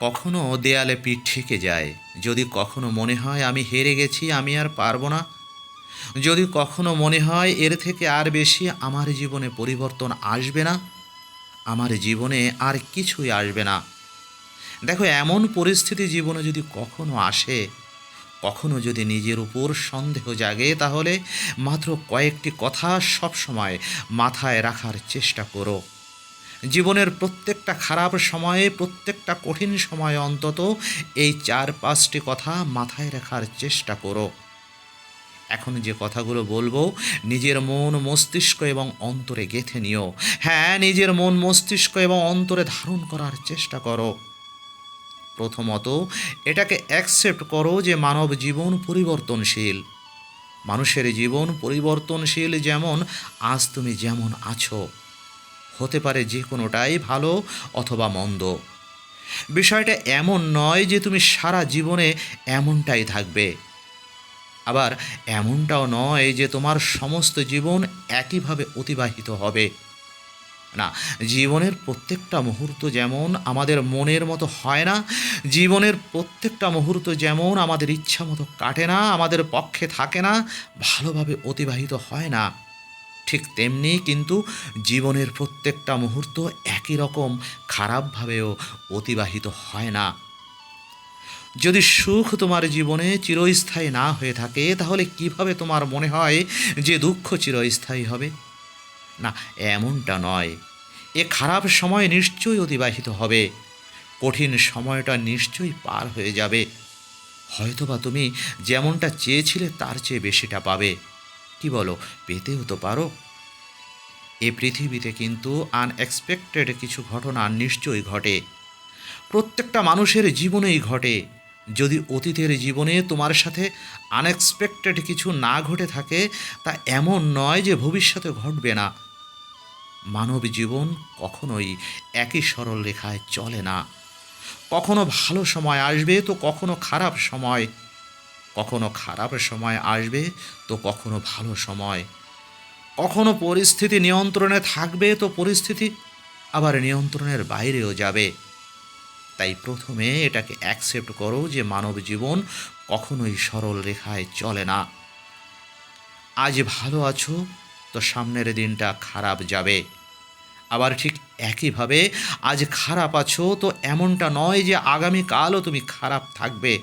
কখনো দেয়ালে পিঠ ঠেকে যায়। যদি কখনো মনে হয় আমি হেরে গেছি, আমি আর পারব না। যদি কখনো মনে হয় এর থেকে আর বেশি আমার জীবনে পরিবর্তন আসবে না, আমার জীবনে আর কিছুই আসবে না। দেখো, এমন পরিস্থিতি জীবনে যদি কখনো আসে, কখনো যদি নিজের উপর সন্দেহ জাগে, তাহলে মাত্র কয়েকটি কথা সবসময় মাথায় রাখার চেষ্টা করো। জীবনের প্রত্যেকটা খারাপ সময়ে, প্রত্যেকটা কঠিন সময়ে অন্তত এই চার পাঁচটি কথা মাথায় রাখার চেষ্টা করো। এখন যে কথাগুলো বলব, নিজের মন মস্তিষ্ক এবং অন্তরে গেঁথে নিও। হ্যাঁ নিজের মন মস্তিষ্ক এবং অন্তরে ধারণ করার চেষ্টা করো। প্রথমত, এটাকে অ্যাকসেপ্ট করো যে মানব জীবন পরিবর্তনশীল। মানুষের জীবন পরিবর্তনশীল যেমন আজ তুমি যেমন আছো। হতে পারে যে কোনোটাই ভালো অথবা মন্দ। বিষয়টা এমন নয় যে তুমি সারা জীবনে এমনটাই থাকবে। আবার এমনটাও নয় যে তোমার সমস্ত জীবন একইভাবে অতিবাহিত হবে। না, জীবনের প্রত্যেকটা মুহূর্ত যেমন আমাদের মনের মতো হয় না, জীবনের প্রত্যেকটা মুহূর্ত যেমন আমাদের ইচ্ছা মতো কাটে না, আমাদের পক্ষে থাকে না, ভালোভাবে অতিবাহিত হয় না। ঠিক তেমনি কিন্তু জীবনের প্রত্যেকটা মুহূর্ত একই রকম খারাপভাবেও অতিবাহিত হয় না। যদি সুখ তোমার জীবনে চিরস্থায়ী না হয়ে থাকে, তাহলে কীভাবে তোমার মনে হয় যে দুঃখ চিরস্থায়ী হবে? না, এমনটা নয়। এ খারাপ সময় নিশ্চয়ই অতিবাহিত হবে। কঠিন সময়টা নিশ্চয়ই পার হয়ে যাবে। হয়তোবা তুমি যেমনটা চেয়েছিলে, তার চেয়ে বেশিটা পাবে। কি বলো, পেতেও তো পারো। এ পৃথিবীতে কিন্তু আনএক্সপেক্টেড কিছু ঘটনা নিশ্চয়ই ঘটে। প্রত্যেকটা মানুষের জীবনেই ঘটে। যদি অতীতের জীবনে তোমার সাথে আনএক্সপেক্টেড কিছু না ঘটে থাকে, তা এমন নয় যে ভবিষ্যতে ঘটবে না। মানব জীবন কখনোই একই সরল রেখায় চলে না। কখনো ভালো সময় আসবে তো কখনো খারাপ সময়। কখনো খারাপ সময় আসবে তো কখনো ভালো সময়। কখনো পরিস্থিতি নিয়ন্ত্রণে থাকবে তো পরিস্থিতি আবার নিয়ন্ত্রণের বাইরেও যাবে। তাই প্রথমে এটাকে অ্যাকসেপ্ট করো যে মানব জীবন কখনোই সরল রেখায় চলে না। আজ ভালো আছো তো সামনের দিনটা খারাপ যাবে। আবার ঠিক একইভাবে আজ খারাপ আছো তো এমনটা নয় যে আগামীকালও তুমি খারাপ থাকবে।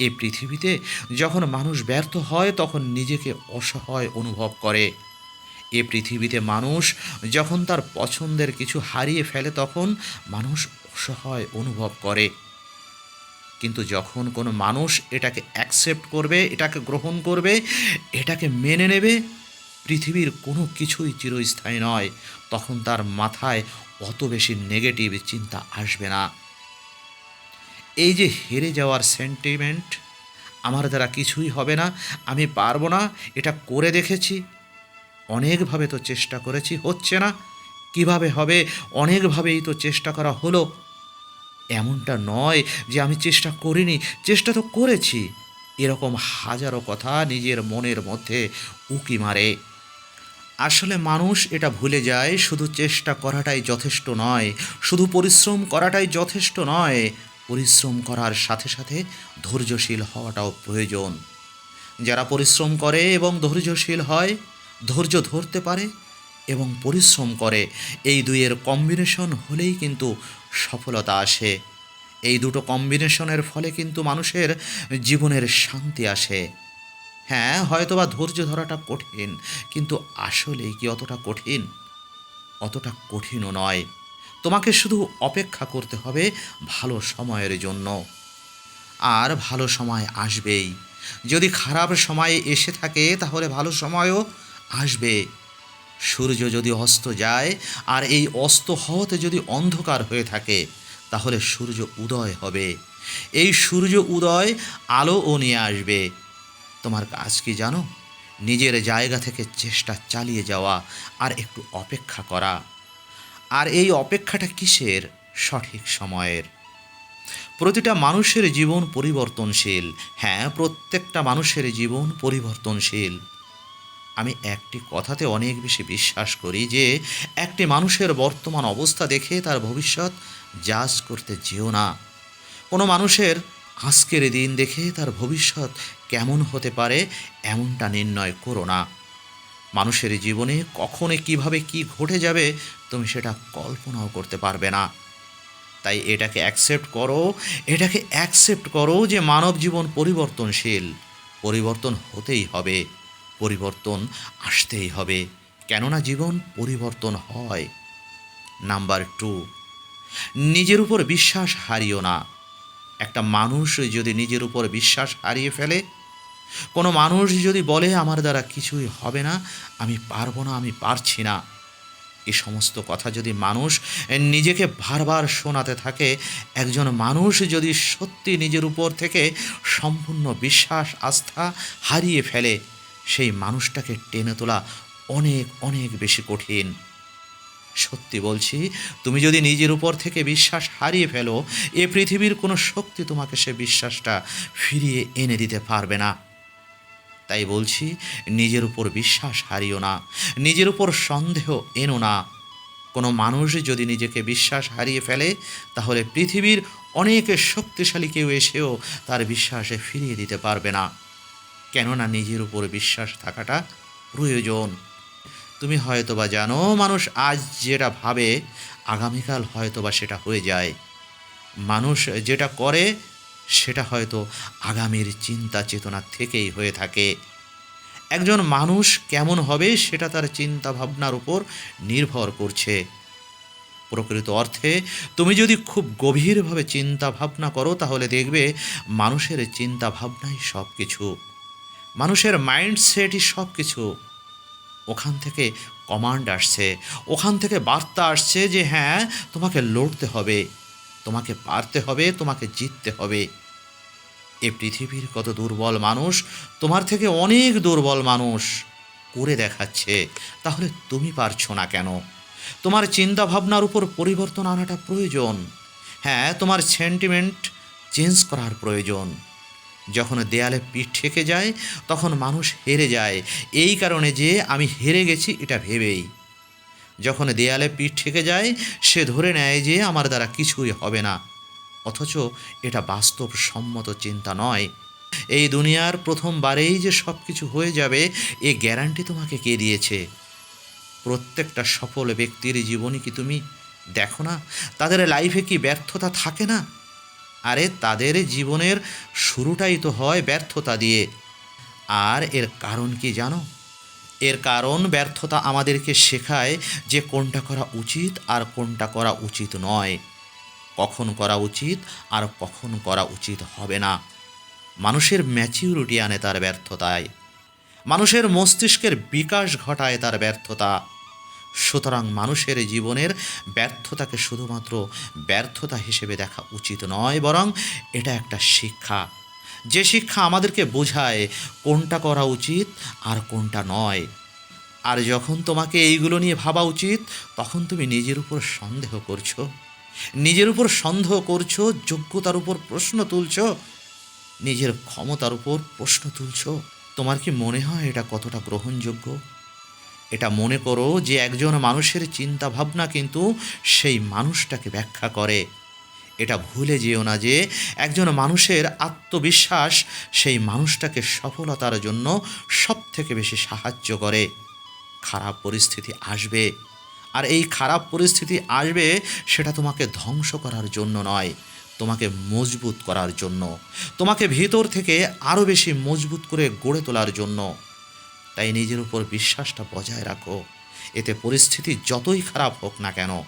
এই পৃথিবীতে যখন মানুষ ব্যর্থ হয়, তখন নিজেকে অসহায় অনুভব করে। এ পৃথিবীতে মানুষ যখন তার পছন্দের কিছু হারিয়ে ফেলে, তখন মানুষ অসহায় অনুভব করে। কিন্তু যখন কোনো মানুষ এটাকে অ্যাকসেপ্ট করবে, এটাকে গ্রহণ করবে, এটাকে মেনে নেবে, পৃথিবীর কোনো কিছুই চিরস্থায়ী নয়। তখন তার মাথায় অত বেশি নেগেটিভ চিন্তা আসবে না। এই যে হেরে যাওয়ার সেন্টিমেন্ট আমার দ্বারা কিছুই হবে না, আমি পারব না, এটা করে দেখেছি। অনেকভাবে তো চেষ্টা করেছি, হচ্ছে না। কীভাবে হবে? অনেকভাবেই তো চেষ্টা করা হলো। এমনটা নয় যে আমি চেষ্টা করিনি, চেষ্টা তো করেছি। এরকম হাজারো কথা নিজের মনের মধ্যে উকি মারে। আসলে মানুষ এটা ভুলে যায়, শুধু চেষ্টা করাটাই যথেষ্ট নয়, শুধু পরিশ্রম করাটাই যথেষ্ট নয়। পরিশ্রম করার সাথে সাথে ধৈর্যশীল হওয়াটাও প্রয়োজন। যারা পরিশ্রম করে এবং ধৈর্যশীল হয়, ধৈর্য ধরতে পারে এবং পরিশ্রম করে, এই দুইয়ের কম্বিনেশন হলেই কিন্তু সফলতা আসে। এই দুটো কম্বিনেশনের ফলে কিন্তু মানুষের জীবনের শান্তি আসে। হ্যাঁ হয়তোবা ধৈর্য ধরাটা কঠিন, কিন্তু আসলে কি অতটা কঠিন? অতটা কঠিনও নয়। তোমাকে শুধু অপেক্ষা করতে হবে ভালো সময়ের জন্য। আর ভালো সময় আসবেই। যদি খারাপ সময়ে এসে থাকে, তাহলে ভালো সময়ও আসবে। সূর্য যদি অস্ত যায়, আর এই অস্ত হওয়াতে যদি অন্ধকার হয়ে থাকে, তাহলে সূর্য উদয় হবে। এই সূর্য উদয় আলো ও নিয়ে আসবে। তোমার কাজ কি জানো? নিজের জায়গা থেকে চেষ্টা চালিয়ে যাওয়া আর একটু অপেক্ষা করা। আর এই অপেক্ষাটা কিসের? সঠিক সময়ের। প্রতিটা মানুষের জীবন পরিবর্তনশীল। হ্যাঁ প্রত্যেকটা মানুষের জীবন পরিবর্তনশীল। আমি একটি কথাতে অনেক বেশি বিশ্বাস করি যে, একটি মানুষের বর্তমান অবস্থা দেখে তার ভবিষ্যৎ জাজ করতে যেও না। কোনো মানুষের আজকের দিন দেখে তার ভবিষ্যৎ কেমন হতে পারে, এমনটা নির্ণয় করো না। মানুষের জীবনে কখনো কীভাবে কি ঘটে যাবে তুমি সেটা কল্পনাও করতে পারবে না। তাই এটাকে অ্যাকসেপ্ট করো, এটাকে অ্যাকসেপ্ট করো যে মানব জীবন পরিবর্তনশীল। পরিবর্তন হতেই হবে, পরিবর্তন আসতেই হবে। কেননা জীবন পরিবর্তন হয়। নাম্বার টু নিজের উপর বিশ্বাস হারিও না। একটা মানুষ যদি নিজের উপর বিশ্বাস হারিয়ে ফেলে কোনো মানুষ যদি বলে, আমার দ্বারা কিছুই হবে না, আমি পারব না, আমি পারছি না। এ সমস্ত কথা যদি মানুষ নিজেকে বারবার শোনাতে থাকে, একজন মানুষ যদি সত্যি নিজের উপর থেকে সম্পূর্ণ বিশ্বাস, আস্থা হারিয়ে ফেলে, সেই মানুষটাকে টেনে তোলা অনেক অনেক বেশি কঠিন। সত্যি বলছি, তুমি যদি নিজের উপর থেকে বিশ্বাস হারিয়ে ফেলো, এ পৃথিবীর কোনো শক্তি তোমাকে সে বিশ্বাসটা ফিরিয়ে এনে দিতে পারবে না। তাই বলছি, নিজের উপর বিশ্বাস হারিও না, নিজের উপর সন্দেহ এনো না। কোনো মানুষ যদি নিজেকে বিশ্বাস হারিয়ে ফেলে, তাহলে পৃথিবীর অনেক শক্তিশালী কেউ এসেও তার বিশ্বাসে ফিরিয়ে দিতে পারবে না। কেননা নিজের উপর বিশ্বাস থাকাটা প্রয়োজন। তুমি হয়তোবা জানো, মানুষ আজ যেটা ভাবে, আগামীকাল হয়তোবা সেটা হয়ে যায়। মানুষ যেটা করে সেটা হয়তো আগামীর চিন্তা চেতনা থেকেই হয়ে থাকে। একজন মানুষ কেমন হবে সেটা তার চিন্তা ভাবনার উপর নির্ভর করছে। প্রকৃত অর্থে তুমি যদি খুব গভীরভাবে চিন্তা ভাবনা করো, তাহলে দেখবে মানুষের চিন্তা ভাবনাই সব কিছু মানুষের মাইন্ডসেটই সব কিছু ওখান থেকে কমান্ড আসছে। ওখান থেকে বার্তা আসছে যে হ্যাঁ তোমাকে লড়তে হবে। তোমাকে পারতে হবে, তোমাকে জিততে হবে। এ পৃথিবীর কত দুর্বল মানুষ, তোমার থেকে অনেক দুর্বল মানুষ করে দেখাচ্ছে, তাহলে তুমি পারছ না কেন? তোমার চিন্তা ভাবনার উপর পরিবর্তন আনাটা প্রয়োজন। হ্যাঁ তোমার সেন্টিমেন্ট চেঞ্জ করার প্রয়োজন। যখন দেয়ালে পিঠ ঠেকে যায়, তখন মানুষ হেরে যায়। এই কারণে যে আমি হেরে গেছি, এটা ভেবেই। যখন দেয়ালে পিঠ ঠেকে যায়, সে ধরে নেয় যে আমার দ্বারা কিছুই হবে না। অথচ এটা বাস্তব সম্মত চিন্তা নয়। এই দুনিয়ার প্রথমবারেই যে সব কিছু হয়ে যাবে, এ গ্যারান্টি তোমাকে কে দিয়েছে? প্রত্যেকটা সফল ব্যক্তির জীবনী কি তুমি? দেখো না, তাদের লাইফে কি ব্যর্থতা থাকে না? আরে, তাদের জীবনের শুরুটাই তো হয় ব্যর্থতা দিয়ে। আর এর কারণ কি জানো? এর কারণ ব্যর্থতা আমাদেরকে শেখায় যে কোনটা করা উচিত আর কোনটা করা উচিত নয়। কখন করা উচিত আর কখন করা উচিত হবে না। মানুষের ম্যাচিউরিটি আনে তার ব্যর্থতায়। মানুষের মস্তিষ্কের বিকাশ ঘটায় তার ব্যর্থতা। সুতরাং মানুষের জীবনের ব্যর্থতাকে শুধুমাত্র ব্যর্থতা হিসেবে দেখা উচিত নয়, বরং এটা একটা শিক্ষা। যে শিক্ষা আমাদেরকে বোঝায়, কোনটা করা উচিত আর কোনটা নয়। আর যখন তোমাকে এইগুলো নিয়ে ভাবা উচিত, তখন তুমি নিজের উপর সন্দেহ করছ। নিজের উপর সন্দেহ করছ, যোগ্যতার উপর প্রশ্ন তুলছো, নিজের ক্ষমতার উপর প্রশ্ন তুলছো। তোমার কি মনে হয় এটা কতটা গ্রহণযোগ্য? এটা মনে করো যে একজন মানুষের চিন্তা ভাবনা কিন্তু সেই মানুষটাকে ব্যাখ্যা করে। এটা ভুলে যেও না যে একজন মানুষের আত্মবিশ্বাস সেই মানুষটাকে সফলতার জন্য সব থেকে বেশি সাহায্য করে। খারাপ পরিস্থিতি আসবে। আর এই খারাপ পরিস্থিতি আসবে সেটা তোমাকে ধ্বংস করার জন্য নয়, তোমাকে মজবুত করার জন্য। তোমাকে ভিতর থেকে আরও বেশি মজবুত করে গড়ে তোলার জন্য। তাই নিজের উপর বিশ্বাসটা বজায় রাখো। এতে পরিস্থিতি যতই খারাপ হোক না কেন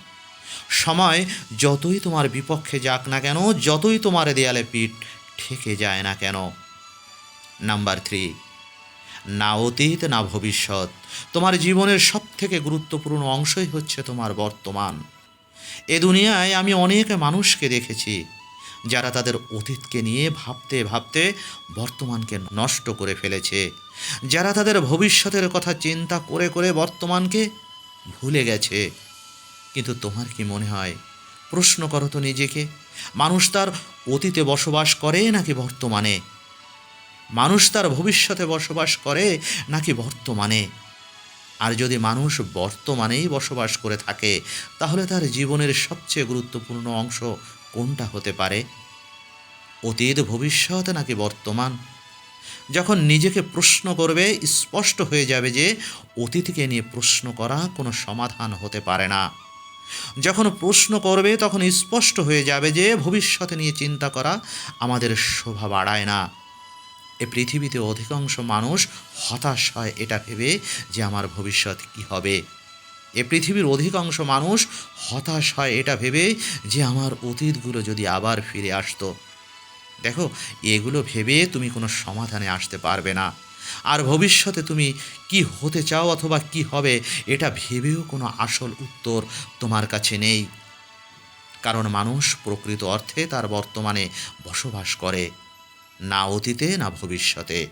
সময় যতই তোমার বিপক্ষে যাক না কেন, যতই তোমার দেয়ালে পিঠ ঠেকে যায় না কেন। নাম্বার থ্রি না অতীত, না ভবিষ্যৎ। তোমার জীবনের সব থেকে গুরুত্বপূর্ণ অংশই হচ্ছে তোমার বর্তমান। এ দুনিয়ায় আমি অনেক মানুষকে দেখেছি, যারা তাদের অতীতকে নিয়ে ভাবতে ভাবতে বর্তমানকে নষ্ট করে ফেলেছে, যারা তাদের ভবিষ্যতের কথা চিন্তা করে করে বর্তমানকে ভুলে গেছে। কিন্তু তোমার কি মনে হয়? প্রশ্ন করো তো নিজেকে। মানুষ তার অতীতে বসবাস করে নাকি বর্তমানে? মানুষ তার ভবিষ্যতে বসবাস করে নাকি বর্তমানে? আর যদি মানুষ বর্তমানেই বসবাস করে থাকে, তাহলে তার জীবনের সবচেয়ে গুরুত্বপূর্ণ অংশ কোনটা হতে পারে? অতীত, ভবিষ্যৎ নাকি বর্তমান? যখন নিজেকে প্রশ্ন করবে, স্পষ্ট হয়ে যাবে যে অতীতকে নিয়ে প্রশ্ন করা কোনো সমাধান হতে পারে না। যখন প্রশ্ন করবে, তখন স্পষ্ট হয়ে যাবে যে ভবিষ্যতে নিয়ে চিন্তা করা আমাদের শোভা বাড়ায় না। এ পৃথিবীতে অধিকাংশ মানুষ হতাশ হয় এটা ভেবে যে আমার ভবিষ্যৎ কি হবে। এ পৃথিবীর অধিকাংশ মানুষ হতাশ হয় এটা ভেবে যে আমার অতীতগুলো যদি আবার ফিরে আসতো। দেখো, এগুলো ভেবে তুমি কোনো সমাধানে আসতে পারবে না। আর ভবিষ্যতে তুমি কি হতে চাও অথবা কি হবে, এটা ভেবেও কোনো আসল উত্তর তোমার কাছে নেই। কারণ মানুষ প্রকৃত অর্থে তার বর্তমানে বসবাস করে, না অতীতে, না ভবিষ্যতে।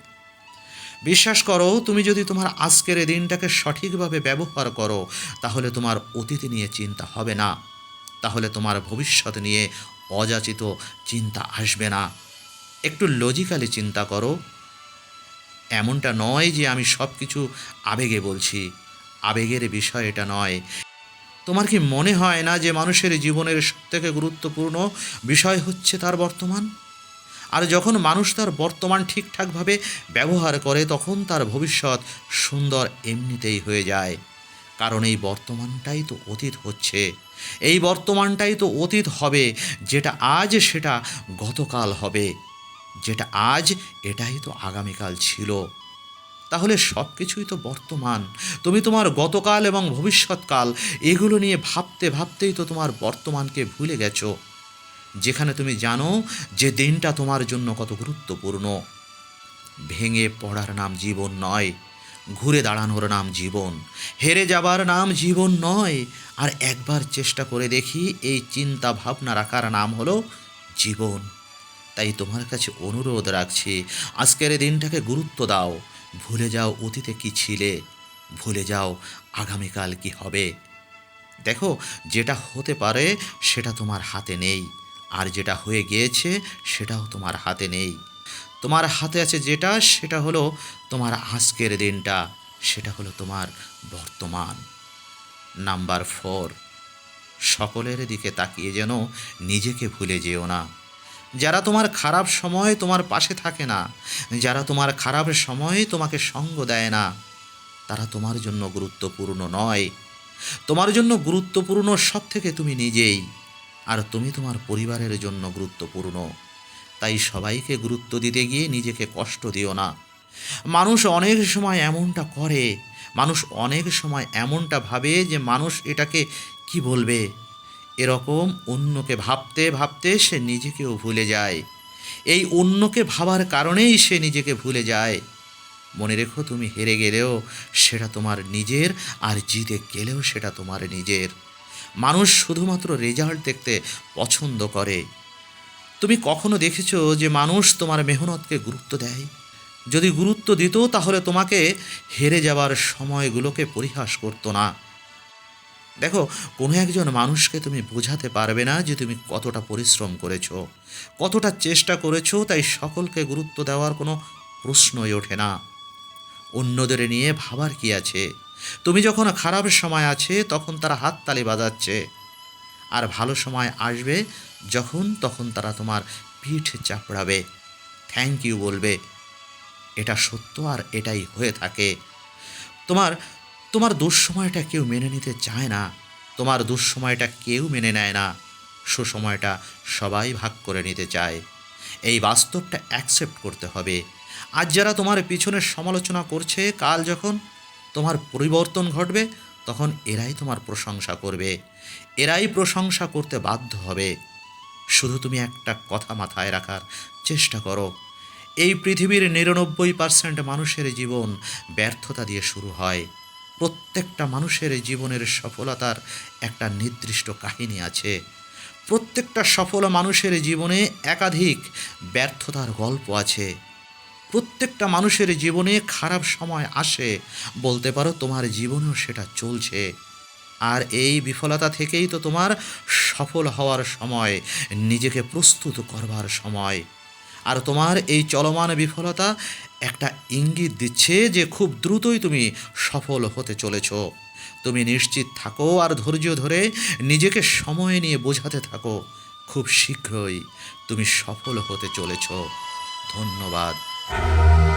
বিশ্বাস করো, তুমি যদি তোমার আজকের এই দিনটাকে সঠিকভাবে ব্যবহার করো, তাহলে তোমার অতীত নিয়ে চিন্তা হবে না। তাহলে তোমার ভবিষ্যৎ নিয়ে অযাচিত চিন্তা আসবে না। একটু লজিক্যালি চিন্তা করো এমনটা নয় যে আমি সব কিছু আবেগে বলছি। আবেগের বিষয় এটা নয়। তোমার কি মনে হয় না যে মানুষের জীবনের সবথেকে গুরুত্বপূর্ণ বিষয় হচ্ছে তার বর্তমান? আর যখন মানুষ তার বর্তমান ঠিকঠাকভাবে ব্যবহার করে, তখন তার ভবিষ্যৎ সুন্দর এমনিতেই হয়ে যায়। কারণ এই বর্তমানটাই তো অতীত হচ্ছে। এই বর্তমানটাই তো অতীত হবে, যেটা আজ সেটা গতকাল হবে। যেটা আজ, এটাই তো আগামীকাল ছিল। তাহলে সব কিছুই তো বর্তমান। তুমি তোমার গতকাল এবং ভবিষ্যৎকাল, এগুলো নিয়ে ভাবতে ভাবতেই তো তোমার বর্তমানকে ভুলে গেছো। যেখানে তুমি জানো যে দিনটা তোমার জন্য কত গুরুত্বপূর্ণ। ভেঙে পড়ার নাম জীবন নয়, ঘুরে দাঁড়ানোর নাম জীবন। হেরে যাবার নাম জীবন নয়, আর একবার চেষ্টা করে দেখি এই চিন্তা ভাবনা রাখার নাম হলো জীবন। তাই তোমার কাছে অনুরোধ রাখছি, আজকের দিনটাকে গুরুত্ব দাও। ভুলে যাও অতীতে কি ছিলে, ভুলে যাও আগামীকাল কি হবে। দেখো, যেটা হতে পারে সেটা তোমার হাতে নেই, আর যেটা হয়ে গিয়েছে সেটাও তোমার হাতে নেই। তোমার হাতে আছে যেটা, সেটা হলো তোমার আজকের দিনটা, সেটা হলো তোমার বর্তমান। নাম্বার ফোর, সকলের দিকে তাকিয়ে যেন নিজেকে ভুলে যেও না। যারা তোমার খারাপ সময় তোমার পাশে থাকে না, যারা তোমার খারাপ সময়ে তোমাকে সঙ্গ দেয় না, তারা তোমার জন্য গুরুত্বপূর্ণ নয়। তোমার জন্য গুরুত্বপূর্ণ সব থেকে তুমি নিজেই, আর তুমি তোমার পরিবারের জন্য গুরুত্বপূর্ণ। তাই সবাইকে গুরুত্ব দিতে গিয়ে নিজেকে কষ্ট দিও না। মানুষ অনেক সময় এমনটা করে, মানুষ অনেক সময় এমনটা ভাবে যে মানুষ এটাকে কি বলবে? এরকম অন্যকে ভাবতে ভাবতে সে নিজেকেও ভুলে যায়। এই অন্যকে ভাবার কারণেই সে নিজেকে ভুলে যায়। মনে রেখো তুমি হেরে গেলেও সেটা তোমার নিজের আর জিতে গেলেও সেটা তোমার নিজের। মানুষ শুধুমাত্র রেজাল্ট দেখতে পছন্দ করে। তুমি কখনো দেখেছ যে মানুষ তোমার মেহনতকে গুরুত্ব দেয়? যদি গুরুত্ব দিত তাহলে তোমাকে হেরে যাবার সময়গুলোকে পরিহাস করতো না। দেখো, কোনো একজন মানুষকে তুমি বোঝাতে পারবে না যে তুমি কতটা পরিশ্রম করেছ, কতটা চেষ্টা করেছ, তাই সকলকে গুরুত্ব দেওয়ার কোনো প্রশ্নই ওঠে না। অন্যদের নিয়ে ভাবার কি আছে? তুমি যখন খারাপ সময় আছে, তখন তারা হাততালি বাজাচ্ছে। আর ভালো সময় আসবে যখন, তখন তারা তোমার পিঠ চাপড়াবে। থ্যাংক ইউ বলবে। এটা সত্য আর এটাই হয়ে থাকে। তোমার তোমার দুঃসময়টা কেউ মেনে নিতে চায় না, তোমার দুঃসময়টা কেউ মেনে নেয় না, সুসময়টা সবাই ভাগ করে নিতে চায়। এই বাস্তবটা অ্যাকসেপ্ট করতে হবে। আজ যারা তোমার পিছনে সমালোচনা করছে, কাল যখন তোমার পরিবর্তন ঘটবে, তখন এরাই তোমার প্রশংসা করবে। এরাই প্রশংসা করতে বাধ্য হবে। শুধু তুমি একটা কথা মাথায় রাখার চেষ্টা করো। এই পৃথিবীর নিরানব্বই পার্সেন্ট মানুষের জীবন ব্যর্থতা দিয়ে শুরু হয়। প্রত্যেকটা মানুষের জীবনের সফলতার একটা নির্দিষ্ট কাহিনী আছে। প্রত্যেকটা সফল মানুষের জীবনে একাধিক ব্যর্থতার গল্প আছে। প্রত্যেকটা মানুষের জীবনে খারাপ সময় আসে, বলতে পারো তোমার জীবনেও সেটা চলছে। আর এই বিফলতা থেকেই তো তোমার সফল হওয়ার সময়, নিজেকে প্রস্তুত করবার সময়। আর তোমার এই চলমান বিফলতা একটা ইঙ্গিত দিচ্ছে যে খুব দ্রুতই তুমি সফল হতে চলেছ। তুমি নিশ্চিত থাকো আর ধৈর্য ধরে নিজেকে সময় নিয়ে বোঝাতে থাকো। খুব শীঘ্রই তুমি সফল হতে চলেছ। ধন্যবাদ।